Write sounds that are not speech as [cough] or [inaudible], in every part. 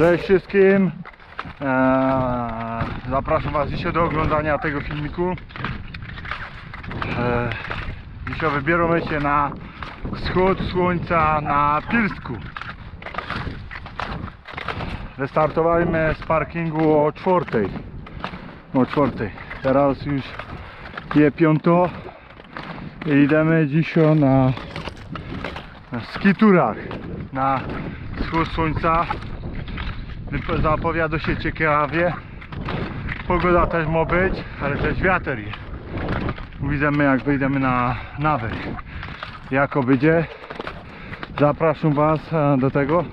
Cześć wszystkim. Eee, zapraszam Was dzisiaj do oglądania tego filmiku. Eee, dzisiaj wybieramy się na wschód słońca na Pilsku. Wystartowaliśmy z parkingu o czwartej. O czwartej. Teraz już je piąto i idziemy dzisiaj na, na skiturach na wschód słońca. Zapowiada się ciekawie. Pogoda też ma być, ale też wiatr jest. Widzimy jak wyjdziemy na nawyk. Jako będzie. Zapraszam Was e, do tego.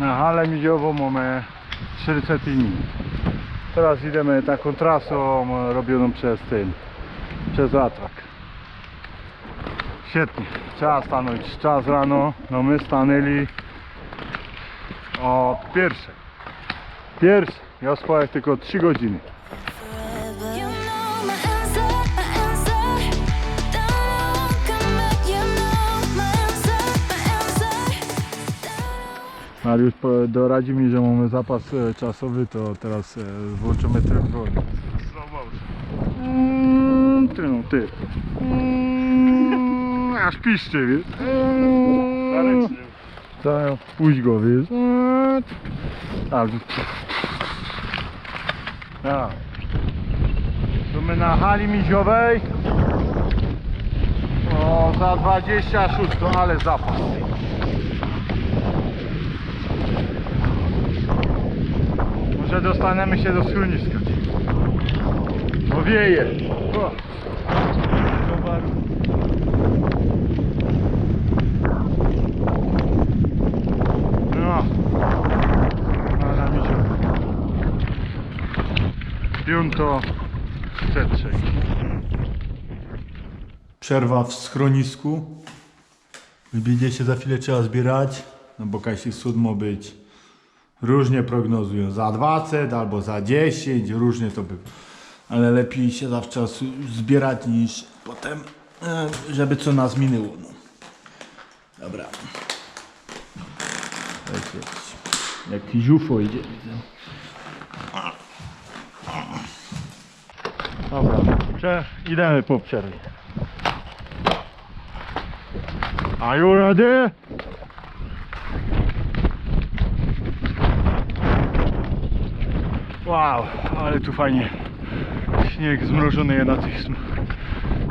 Na halę midziową mamy 40 minut. Teraz idziemy taką trasą robioną przez ten, przez atrak. Świetnie. Trzeba stanąć czas rano. No my stanęli o pierwszej. Pierwszej. Ja spałem tylko 3 godziny. Mariusz doradzi mi, że mamy zapas e, czasowy, to teraz e, włączymy tryb wolny. Mm, Ty no, ty. Mm, Aż piszczy, wiesz. Mm, Tak, puść go, wiesz. A, a. Tu my na hali miziowej. O, za 26, ale zapas. Może dostaniemy się do schroniska. Bo wieje. O. No. Ale mi się. Piąto trzej. Przerwa w schronisku. Wybidzie się za chwilę trzeba zbierać, no bo Kasi sud ma być Różnie prognozują, za 20 albo za 10, różnie to by. Ale lepiej się zawczasu zbierać niż potem, e, żeby co nas minęło. No. Dobra. Jakiś, jakiś UFO idzie, widzę. Dobra, prze, idziemy po przerwie. Are you ready? Wow, ale tu fajnie. Śnieg zmrożony jest na tych sm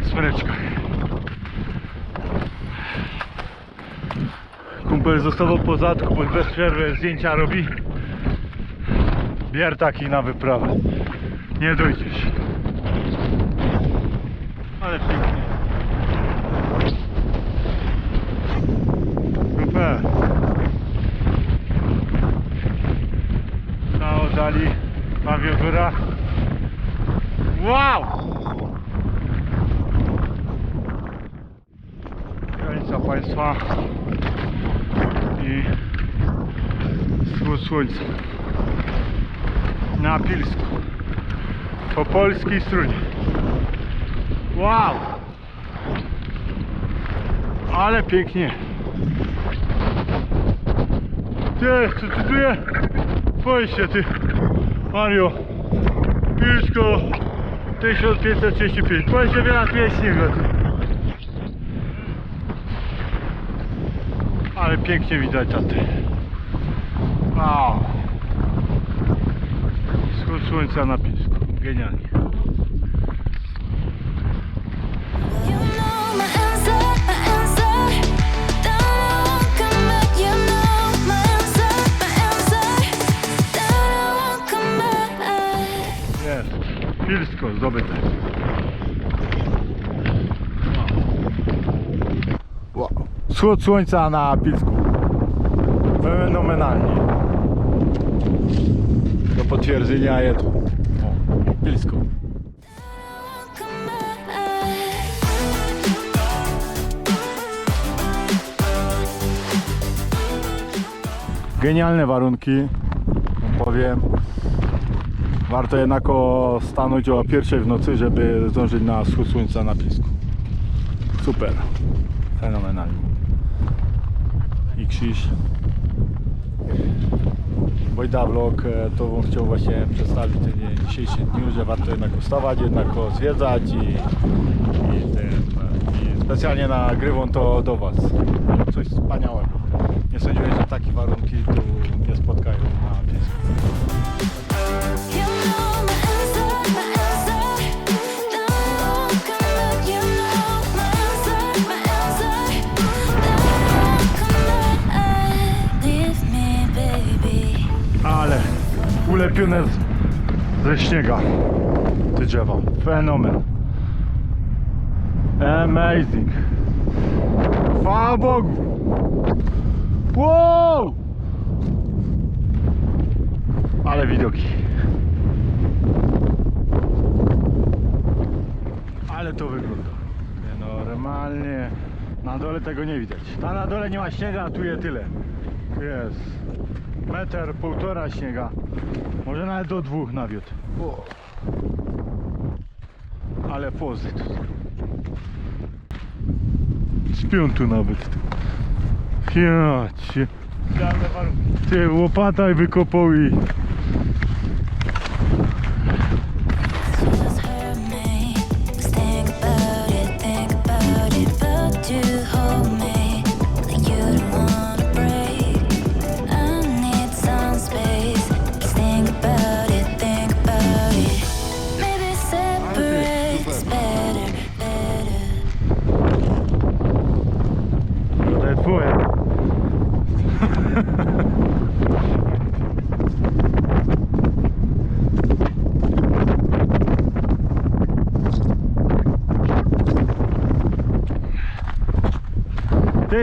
smreczkach. Kumpel zostawał po zadku, bo bez przerwy zdjęcia robi. Bier taki na wyprawę. Nie dojdziesz. Ale pięknie. Super. na oddali Pawiogóra. Wow! Granica państwa i wschód słońca na Pilsku po polskiej stronie. Wow! Ale pięknie. Ty, co tu tu jest? Boję się ty, Mario. Pilsko 1535. Boję się wiele jest śniegu. Ty. Ale pięknie widać taty. Wow. Wschód słońca na Pilsku. Genialnie. Pilsko zdobyte. Wschód słońca na Pilsku. Fenomenalnie. Do potwierdzenia jest. O, Pilsko. Come back. Genialne warunki, powiem. Warto jednak stanąć o pierwszej w nocy, żeby zdążyć na wschód słońca na Pisku. Super. Fenomenalnie. I krzyż. Wojda Vlog, e, to bym chciał właśnie przedstawić tym dzisiejszym dniu, że warto jednak ustawać, jednak zwiedzać i, i, e, i specjalnie nagrywam to do Was. Coś wspaniałego. Nie sądziłem, że takie warunki tu ze śniega te drzewa. Fenomen. Amazing. Chwała Bogu. Wow! Ale widoki. Ale to wygląda. Nie, Normalnie. Na dole tego nie widać. Tam na dole nie ma śniega, a tu je tyle. Jest metr, półtora śniega. Może nawet do dwóch nawiód. O. Ale pozy tu. Śpią tu nawet. Ja cię. Ty łopata wykopał i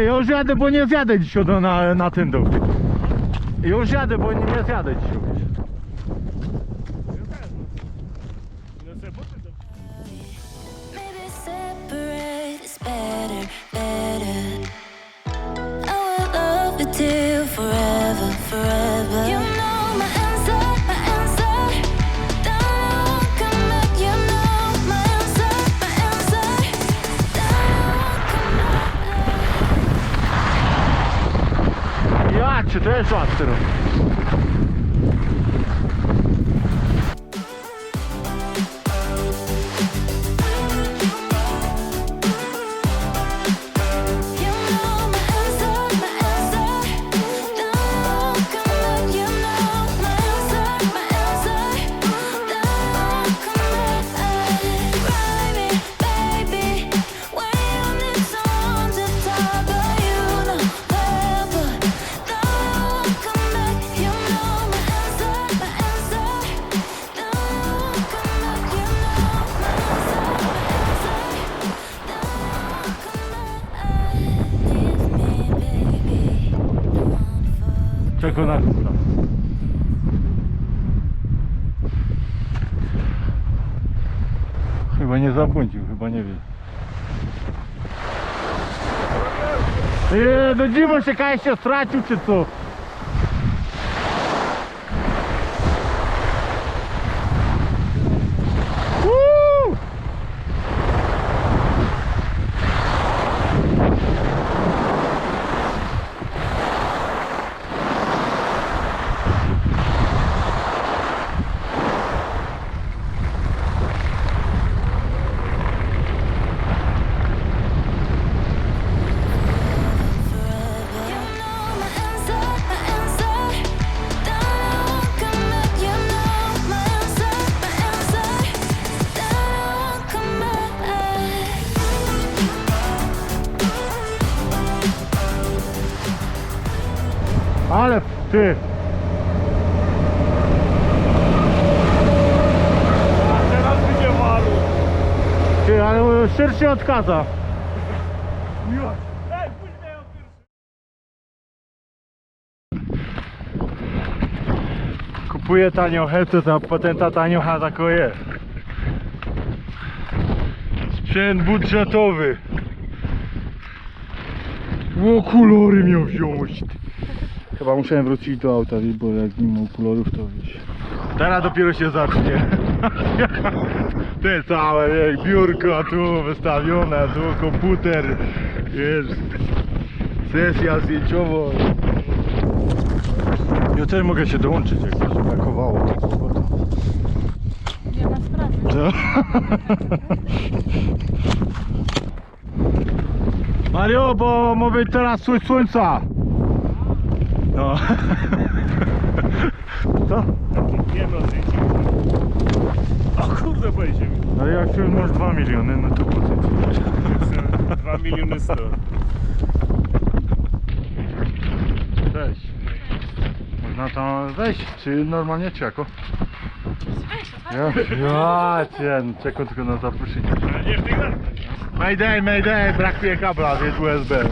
już jadę, bo nie zjadę dzisiaj na, na ten dół. Już jadę, bo nie, nie zjadę dzisiaj. Maybe też Chyba nie zabłądził, chyba nie wie. Nie, do dziwo się kaj się stracił czy co? Ale ty! Teraz będzie walu. Ty, ale szerszy od kaza. Kupuję tanio hetę, a ta tanio chata koje. Sprzęt budżetowy. O kolory miał wziąć. Chyba muszę wrócić do auta, bo jak nie ma kolorów to wiesz. Teraz dopiero się zacznie. [laughs] Te całe, jak biurko tu wystawione, tu komputer, wiesz, sesja zdjęciowa. Ja też mogę się dołączyć, jak coś brakowało. tylko, bo to- Nie ma sprawy. Co? [laughs] Mario, bo mówię teraz słoń słońca. No. [laughs] Co? No, życie. O kurde, pojedzie mi. No jak już masz 2 miliony, no to po co ci? 2 miliony 100. Cześć. Można tam wejść, czy normalnie, czy jako? Ja, ja cię, no, czekam tylko na zaproszenie. Ale nie w tych latach. Mayday, mayday, brakuje kabla, jest USB.